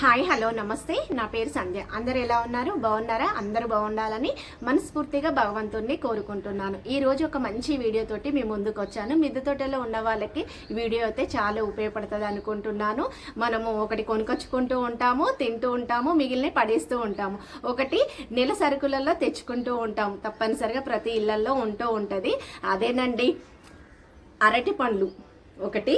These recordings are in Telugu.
హాయ్ హలో నమస్తే. నా పేరు సంధ్య. అందరు ఎలా ఉన్నారు? బాగున్నారా? అందరూ బాగుండాలని మనస్ఫూర్తిగా భగవంతుణ్ణి కోరుకుంటున్నాను. ఈ రోజు ఒక మంచి వీడియోతోటి మీ ముందుకు వచ్చాను. మిద్దె తోటలో ఉన్న వాళ్ళకి వీడియో అయితే చాలా ఉపయోగపడుతుంది అనుకుంటున్నాను. మనము ఒకటి కొనుకొచ్చుకుంటూ ఉంటాము తింటూ ఉంటాము మిగిలిన పడేస్తూ ఉంటాము. ఒకటి నెల సరుకులలో తెచ్చుకుంటూ ఉంటాము. తప్పనిసరిగా ప్రతి ఇళ్ళలో ఉంటూ ఉంటుంది. అదేనండి అరటి పండ్లు. ఒకటి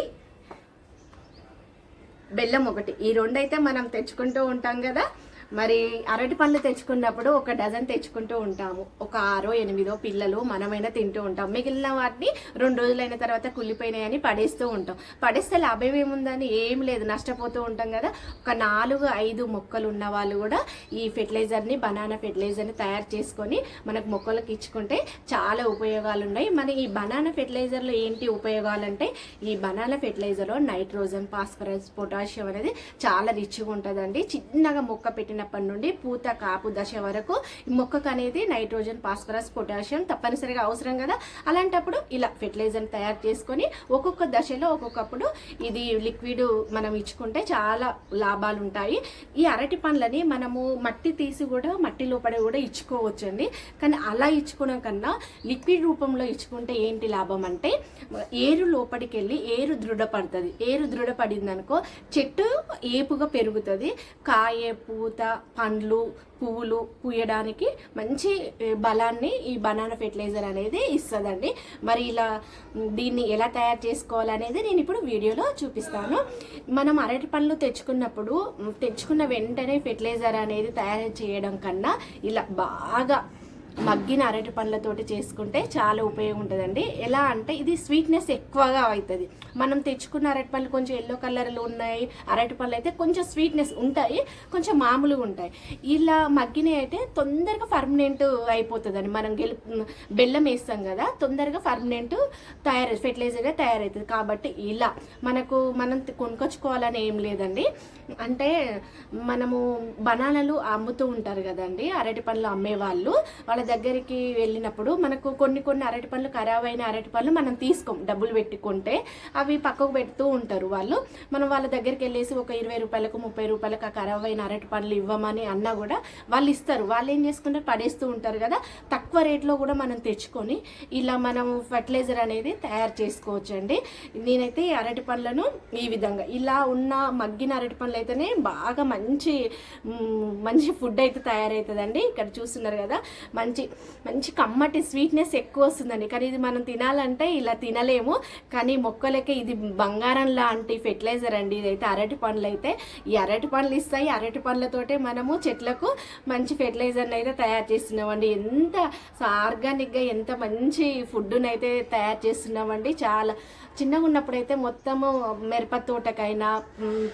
బెల్లం ఒకటి. ఈ రెండైతే మనం తెచ్చుకుంటూ ఉంటాం కదా? మరి అరటి పండ్లు తెచ్చుకున్నప్పుడు ఒక డజన్ తెచ్చుకుంటూ ఉంటాము. ఒక ఆరో ఎనిమిదో పిల్లలు మనమైనా తింటూ ఉంటాం. మిగిలిన వాటిని రెండు రోజులైన తర్వాత కుళ్ళిపోయినాయని పడేస్తూ ఉంటాం. పడేస్తే లాభం ఏముందని ఏం లేదు. నష్టపోతూ ఉంటాం కదా. ఒక నాలుగు ఐదు మొక్కలు ఉన్న వాళ్ళు కూడా ఈ ఫెర్టిలైజర్ని బనానా ఫెర్టిలైజర్ని తయారు చేసుకొని మనకు మొక్కలకు ఇచ్చుకుంటే చాలా ఉపయోగాలు ఉన్నాయి మరి ఈ బనానా ఫెర్టిలైజర్లో ఏంటి ఉపయోగాలు అంటే ఈ బనానా ఫెర్టిలైజర్లో నైట్రోజన్ ఫాస్ఫరస్ పొటాషియం అనేది చాలా రిచ్గా ఉంటుందండి. చిన్నగా మొక్క పెట్టిన పెట్టినప్పటి నుండి పూత కాపు దశ వరకు మొక్కకు అనేది నైట్రోజన్ ఫాస్ఫరస్ పొటాషియం తప్పనిసరిగా అవసరం కదా. అలాంటప్పుడు ఇలా ఫెర్టిలైజర్ తయారు చేసుకొని ఒక్కొక్క దశలో ఒక్కొక్కప్పుడు ఇది లిక్విడ్ మనం ఇచ్చుకుంటే చాలా లాభాలు ఉంటాయి. ఈ అరటి పండ్లని మనము మట్టి తీసి కూడా మట్టి లోపల కూడా ఇచ్చుకోవచ్చండి. కానీ అలా ఇచ్చుకోవడం కన్నా లిక్విడ్ రూపంలో ఇచ్చుకుంటే ఏంటి లాభం అంటే ఏరు లోపలికి వెళ్ళి ఏరు దృఢపడుతుంది. ఏరు దృఢపడింది అనుకో చెట్టు ఏపుగా పెరుగుతుంది. కాయ పూత పండ్లు పువ్వులు పూయడానికి మంచి బలాన్ని ఈ బనానా ఫెర్టిలైజర్ అనేది ఇస్తుందండి. మరి ఇలా దీన్ని ఎలా తయారు చేసుకోవాలనేది నేను ఇప్పుడు వీడియోలో చూపిస్తాను. మనం అరటి పండ్లు తెచ్చుకున్నప్పుడు తెచ్చుకున్న వెంటనే ఫెర్టిలైజర్ అనేది తయారు చేయడం కన్నా ఇలా బాగా మగ్గిన అరటి పండ్లతోటి చేసుకుంటే చాలా ఉపయోగం ఉంటుందండి. ఎలా అంటే ఇది స్వీట్నెస్ ఎక్కువగా అవుతుంది. మనం తెచ్చుకున్న అరటి పండ్లు కొంచెం ఎల్లో కలర్లో ఉన్నాయి. అరటి పళ్ళు అయితే కొంచెం స్వీట్నెస్ ఉంటాయి. కొంచెం మామూలుగా ఉంటాయి. ఇలా మగ్గినవి అయితే తొందరగా పర్మనెంట్ అయిపోతుందండి. మనం గెలు బెల్లం వేస్తాం కదా తొందరగా పర్మనెంట్ తయారై ఫెర్టిలైజర్గా తయారవుతుంది కాబట్టి ఇలా మనకు మనం కొనుకొచ్చుకోవాలని కొనుక్కొచ్చుకోవాలని ఏం లేదండి. అంటే మనము బనానాలు అమ్ముతూ ఉంటారు కదండి అరటి పండ్లు అమ్మేవాళ్ళు. వాళ్ళ దగ్గరికి వెళ్ళినప్పుడు మనకు కొన్ని కొన్ని అరటి పండ్లు ఖరాబ్ అయిన అరటి పండ్లు మనం తీసుకోం. డబ్బులు పెట్టుకుంటే అవి పక్కకు పెడుతూ ఉంటారు వాళ్ళు. మనం వాళ్ళ దగ్గరికి వెళ్ళేసి ఒక ఇరవై రూపాయలకు ముప్పై రూపాయలకు ఆ ఖరాబ్ అయిన అరటి పండ్లు ఇవ్వమని అన్నా కూడా వాళ్ళు ఇస్తారు. వాళ్ళు ఏం చేసుకుంటారు పడేస్తూ ఉంటారు కదా. తక్కువ రేట్లో కూడా మనం తెచ్చుకొని ఇలా మనం ఫర్టిలైజర్ అనేది తయారు చేసుకోవచ్చు అండి నేనైతే అరటి పండ్లను ఈ విధంగా ఇలా ఉన్న మగ్గిన అరటి పండ్లు అయితేనే బాగా మంచి మంచి ఫుడ్ అయితే తయారవుతుందండి ఇక్కడ చూస్తున్నారు కదా. మంచి మంచి మంచి కమ్మటి స్వీట్నెస్ ఎక్కువ వస్తుందండి. కానీ ఇది మనం తినాలంటే ఇలా తినలేము. కానీ మొక్కలకి ఇది బంగారం లాంటి ఫెర్టిలైజర్ అండి. ఇదైతే అరటి పండ్లు అయితే ఈ అరటి పండ్లు ఇస్తాయి. అరటి పండ్లతోటే మనము చెట్లకు మంచి ఫెర్టిలైజర్ని అయితే తయారు చేస్తున్నామండి. ఎంత ఆర్గానిక్గా ఎంత మంచి ఫుడ్ని అయితే తయారు చేస్తున్నామండి. చాలా చిన్నగా ఉన్నప్పుడైతే మొత్తము మిరప తోటకైనా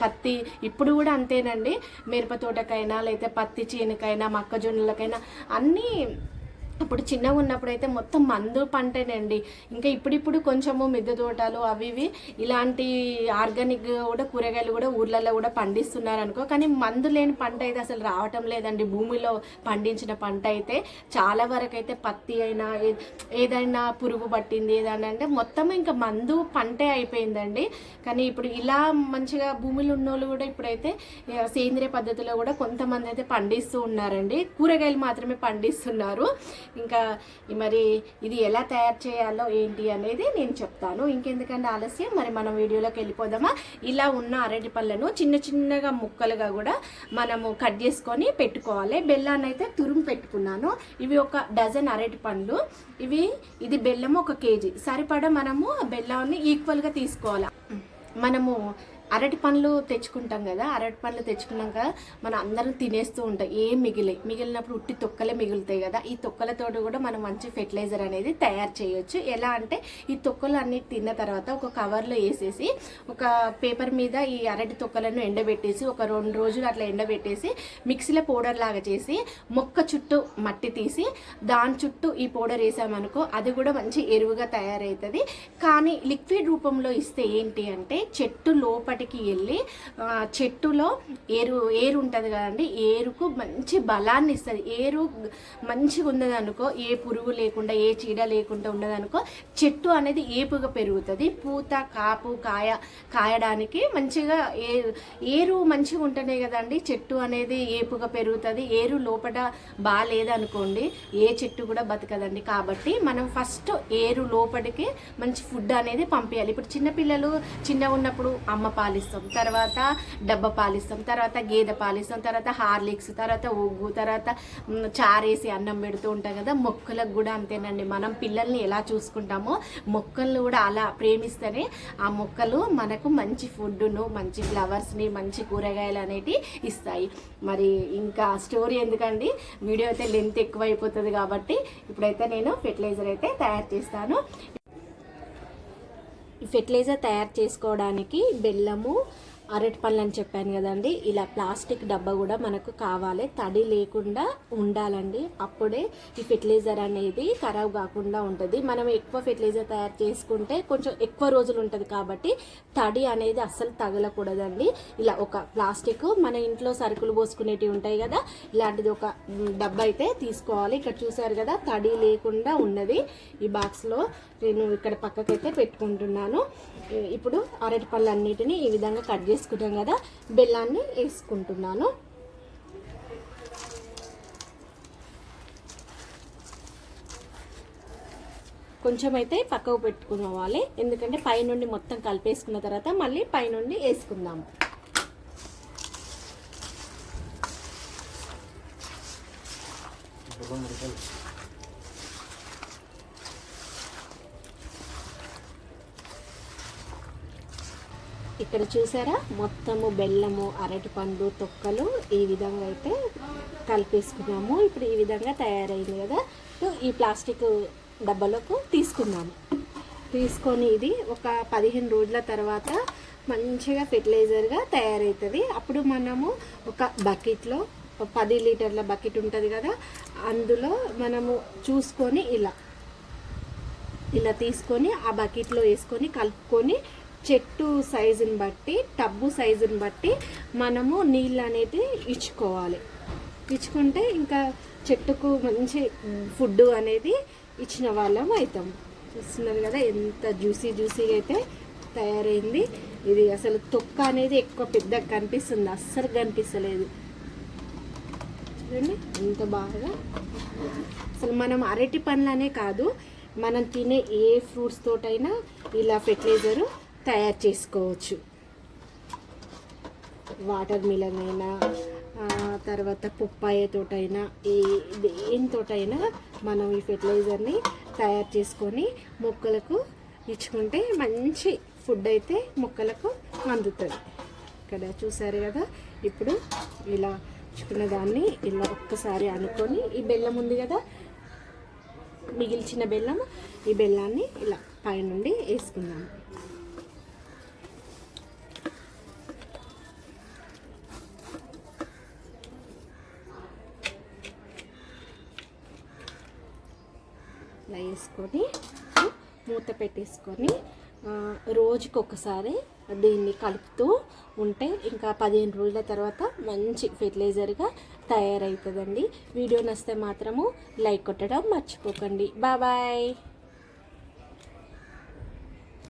పత్తి ఇప్పుడు కూడా అంతేనండి. మిరప తోటకైనా లేకపోతే పత్తి చేనుకైనా మొక్కజొన్నలకైనా అన్నీ అప్పుడు చిన్నగా ఉన్నప్పుడు అయితే మొత్తం మందు పంటేనండి. ఇంకా ఇప్పుడిప్పుడు కొంచెము మిద్దె తోటలు అవి ఇవి ఇలాంటి ఆర్గానిక్ కూడా కూరగాయలు కూడా ఊర్లలో కూడా పండిస్తున్నారు అనుకో కానీ మందు లేని పంట అయితే అసలు రావటం లేదండి. భూమిలో పండించిన పంట అయితే చాలా వరకు అయితే పత్తి అయినా ఏ- ఏదైనా పురుగు పట్టింది ఏదైనా అంటే మొత్తం ఇంకా మందు పంటే అయిపోయిందండి. కానీ ఇప్పుడు ఇలా మంచిగా భూమిలో ఉన్నోళ్ళు కూడా ఇప్పుడైతే సేంద్రియ పద్ధతిలో కూడా కొంతమంది అయితే పండిస్తూ ఉన్నారండి. కూరగాయలు మాత్రమే పండిస్తున్నారు. ఇంకా మరి ఇది ఎలా తయారు చేయాలో ఏంటి అనేది నేను చెప్తాను. ఇంకెందుకంటే ఆలస్యం మరి మనం వీడియోలోకి వెళ్ళిపోదామా? ఇలా ఉన్న అరటి పళ్ళను చిన్న చిన్నగా ముక్కలుగా కూడా మనము కట్ చేసుకొని పెట్టుకోవాలి. బెల్లాన్ని అయితే తురుము పెట్టుకున్నాను. ఇవి ఒక డజన్ అరటి పండ్లు. ఇవి ఇది బెల్లం ఒక కేజీ. సరిపడా మనము ఆ బెల్లాన్ని ఈక్వల్గా తీసుకోవాలి? మనము అరటి పండ్లు తెచ్చుకుంటాం కదా అరటి పండ్లు తెచ్చుకున్నాక మనం అందరం తినేస్తూ ఉంటాం. ఏం మిగిలే. మిగిలినప్పుడు ఉట్టి తొక్కలే మిగులుతాయి కదా ఈ తొక్కలతోటి కూడా మనం మంచి ఫెర్టిలైజర్ అనేది తయారు చేయొచ్చు. ఎలా అంటే ఈ తొక్కలు అన్ని తిన్న తర్వాత ఒక కవర్లో వేసేసి ఒక పేపర్ మీద ఈ అరటి తొక్కలను ఎండబెట్టేసి ఒక రెండు రోజులు అట్లా ఎండబెట్టేసి మిక్సీలో పౌడర్ లాగా చేసి మొక్క చుట్టూ మట్టి తీసి దాని చుట్టూ ఈ పౌడర్ వేసామనుకో అది కూడా మంచి ఎరువుగా తయారవుతుంది. కానీ లిక్విడ్ రూపంలో ఇస్తే ఏంటి అంటే చెట్టు లోపల లోపటికి వెళ్ళి చెట్టులో ఏరు ఏరు ఉంటుంది కదండి ఏరుకు మంచి బలాన్ని ఇస్తుంది. ఏరు మంచిగా ఉన్నదనుకో ఏ పురుగు లేకుండా ఏ చీడ లేకుండా ఉన్నదనుకో చెట్టు అనేది ఏపుగా పెరుగుతుంది. పూత కాపు కాయ కాయడానికి మంచిగా ఏ ఏరు మంచిగా ఉంటేనే కదండి చెట్టు అనేది ఏపుగా పెరుగుతుంది. ఏరు లోపల బాగాలేదనుకోండి ఏ చెట్టు కూడా బతకదండి. కాబట్టి మనం ఫస్ట్ ఏరు లోపలికి మంచి ఫుడ్ అనేది పంపించాలి ఇప్పుడు చిన్నపిల్లలు చిన్నగా ఉన్నప్పుడు అమ్మ పాలిస్తాం. తర్వాత డబ్బా పాలిస్తాం. తర్వాత గేదె పాలిస్తాం. తర్వాత హార్లిక్స్ తర్వాత ఉగ్గు తర్వాత చారేసి అన్నం పెడుతూ ఉంటాం కదా మొక్కలకు కూడా అంతేనండి. మనం పిల్లల్ని ఎలా చూసుకుంటామో మొక్కలను కూడా అలా ప్రేమిస్తేనే ఆ మొక్కలు మనకు మంచి ఫుడ్ను మంచి ఫ్లవర్స్ని మంచి కూరగాయలు అనేటివి ఇస్తాయి. మరి ఇంకా స్టోరీ ఎందుకండి? వీడియో అయితే లెంత్ ఎక్కువ అయిపోతుంది కాబట్టి ఇప్పుడైతే నేను ఫెర్టిలైజర్ అయితే తయారు చేస్తాను. ఫెర్టిలైజర్ తయారు చేసుకోవడానికి బెల్లము అరటి పళ్ళు అని చెప్పాను కదండి. ఇలా ప్లాస్టిక్ డబ్బా కూడా మనకు కావాలి. తడి లేకుండా ఉండాలండి. అప్పుడే ఈ ఫెర్టిలైజర్ అనేది ఖరాబ్ కాకుండా ఉంటుంది. మనం ఎక్కువ ఫెర్టిలైజర్ తయారు చేసుకుంటే కొంచెం ఎక్కువ రోజులు ఉంటుంది కాబట్టి తడి అనేది అస్సలు తగలకూడదండి. ఇలా ఒక ప్లాస్టిక్ మన ఇంట్లో సరుకులు పోసుకునేటివి ఉంటాయి కదా ఇలాంటిది ఒక డబ్బా అయితే తీసుకోవాలి. ఇక్కడ చూసారు కదా తడి లేకుండా ఉన్నది. ఈ బాక్స్లో నేను ఇక్కడ పక్కకైతే పెట్టుకుంటున్నాను. ఇప్పుడు అరటి పళ్ళు అన్నిటిని ఈ విధంగా కట్ తీసుకుంటాం కదా బెల్లాన్ని వేసుకుంటున్నాను. కొంచెం అయితే పక్కకు పెట్టుకోవాలి ఎందుకంటే పైనుండి మొత్తం కలిపేసుకున్న తర్వాత మళ్ళీ పైనుండి వేసుకుందాము ఇక్కడ చూసారా? మొత్తము బెల్లము అరటిపండు తొక్కలు ఈ విధంగా అయితే కలిపేసుకున్నాము. ఇప్పుడు ఈ విధంగా తయారైంది కదా. సో ఈ ప్లాస్టిక్ డబ్బాలకు తీసుకున్నాము తీసుకొని ఇది ఒక పదిహేను రోజుల తర్వాత మంచిగా ఫెర్టిలైజర్గా తయారవుతుంది అప్పుడు మనము ఒక బకెట్లో ఒక పది లీటర్ల బకెట్ ఉంటుంది కదా. అందులో మనము చూసుకొని ఇలా ఇలా తీసుకొని ఆ బకెట్లో వేసుకొని కలుపుకొని చెట్టు సైజుని బట్టి టబ్బు సైజుని బట్టి మనము నీళ్ళు అనేది ఇచ్చుకోవాలి. ఇచ్చుకుంటే ఇంకా చెట్టుకు మంచి ఫుడ్ అనేది ఇచ్చిన వాళ్ళం అవుతాం చూస్తున్నారు కదా ఎంత జ్యూసీ జ్యూసీగా అయితే తయారైంది. ఇది అసలు తొక్క అనేది ఎక్కువ పెద్దగా కనిపిస్తుంది అస్సలు కనిపిస్తలేదు. చూడండి ఎంత బాగా. అసలు మనం అరటి పండ్లనే కాదు మనం తినే ఏ ఫ్రూట్స్ తోటైనా ఇలా ఫెర్టిలైజరు తయారు చేసుకోవచ్చు. వాటర్ మిలన్ అయినా తర్వాత పుప్పాయ తోటైనా ఏ దేనితోటైనా మనం ఈ ఫెర్టిలైజర్ని తయారు చేసుకొని మొక్కలకు ఇచ్చుకుంటే మంచి ఫుడ్ అయితే మొక్కలకు అందుతుంది. ఇక్కడ చూసారు కదా? ఇప్పుడు ఇలా ఇచ్చుకున్న దాన్ని ఇలా ఒక్కసారి అనుకొని ఈ బెల్లం ఉంది కదా? మిగిల్చిన బెల్లం ఈ బెల్లాన్ని ఇలా పైనుండి వేసుకుందాం. పెట్టేసుకొని మూత పెట్టేసుకొని రోజుకి ఒకసారి దీన్ని కలుపుతూ ఉంటే ఇంకా పదిహేను రోజుల తర్వాత మంచి ఫెర్టిలైజర్గా తయారవుతుందండి. వీడియో నచ్చితే మాత్రము లైక్ కొట్టడం మర్చిపోకండి. బాబాయ్